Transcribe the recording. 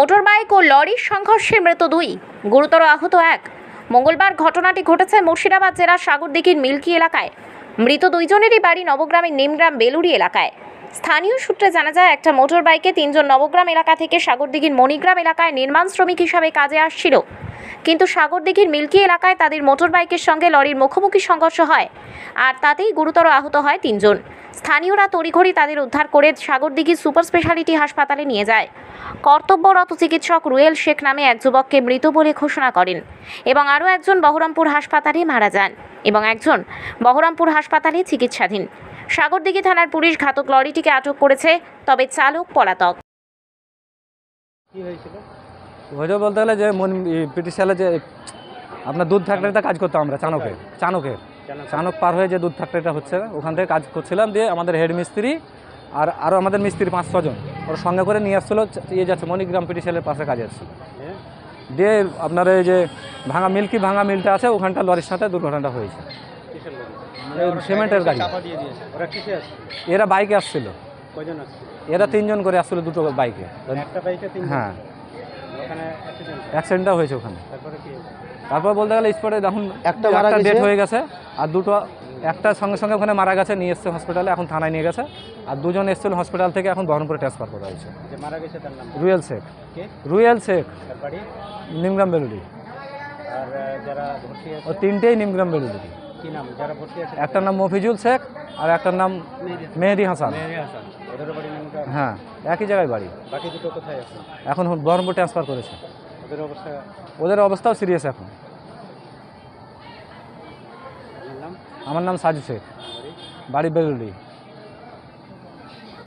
Motorbike ও লরির সংঘর্ষে মৃত দুই, গুরুতর আহত এক। মঙ্গলবার ঘটনাটি ঘটেছে মুর্শিদাবাদ জেলার সাগরদিঘির মিল্কি এলাকায়। মৃত দুইজনেরই বাড়ি নবগ্রামের নিমগ্রাম বেলুড়ি এলাকায়। স্থানীয় সূত্রে জানা যায়, একটা মোটর বাইকে তিনজন নবগ্রাম এলাকা থেকে সাগরদিঘির মণিগ্রাম এলাকায় নির্মাণ শ্রমিক হিসাবে কাজে আসছিল। কিন্তু সাগরদিঘির মিল্কি এলাকায় তাদের মোটর বাইকের সঙ্গে লরির মুখোমুখি সংঘর্ষ হয়, আর তাতেই গুরুতর আহত হয় তিনজন। স্থানীয়রা তড়িঘড়ি তাদের উদ্ধার করে সাগরদিঘি সুপার স্পেশালিটি হাসপাতালে নিয়ে যায়। কর্তব্যরত চিকিৎসক রুয়েল শেখ নামে এক যুবককে মৃত বলে ঘোষণা করেন এবং আরও একজন বহরমপুর হাসপাতালে মারা যান এবং একজন বহরমপুর হাসপাতালে চিকিৎসাধীন। সাগরদিঘি থানার পুলিশ ঘাতক লরিটিকে আটক করেছে, তবে চালক পলাতক। কি বলতে গেলে যে মন পিটি সালে যে আপনার দুধ ফ্যাক্টরিতে কাজ করতাম আমরা চাণকে কেন চাণক পার হয়ে যে দুধ ফ্যাক্টরিটা হচ্ছে ওখান থেকে কাজ করছিলাম দিয়ে আমাদের হেড মিস্ত্রি আর আরও আমাদের মিস্ত্রি পাঁচ ছজন ওর সঙ্গে করে নিয়ে আসছিল ইয়ে যাচ্ছে মণিগ্রাম পিটি সেলের পাশে কাজ আসছিল দিয়ে আপনার এই যে ভাঙা মিল্কি ভাঙা মিলটা আছে ওখানটা লরির সাথে দুর্ঘটনাটা হয়েছে। এই সিমেন্টের গাড়ি। এরা বাইকে আসছিল। এরা তিনজন করে আসছিল দুটো বাইকে। হ্যাঁ। অ্যাক্সিডেন্টটা হয়েছে ওখানে। তারপরে তারপর বলতে গেলে স্পটে দেখুন একটা মারা একটা ডেট হয়ে গেছে আর দুটো একটা সঙ্গে সঙ্গে ওখানে মারা গেছে নিয়ে এসছে হসপিটালে এখন থানায় নিয়ে গেছে। আর দুজন এসছিল হসপিটাল থেকে এখন বহরমপুরে ট্রান্সফার করা হয়েছে। যে মারা গেছে তার নাম রুয়েল শেখ। রুয়েল শেখ। নিমগ্রাম বেলুড়ি। ও তিনটেই নিমগ্রাম বেলুড়ি। একটার নাম মফিজুল শেখ আর একটার নাম মেহেদি হাসান। হ্যাঁ একই জায়গায় বাড়ি। বাকি দুটো কোথায় আছে? এখন বহরমপুর ট্রান্সফার করেছে। ওদের অবস্থা? ওদের অবস্থাও সিরিয়াস এখন। আমার নাম সাজু শেখ। বাড়ি বাড়ি বেলুড়ি।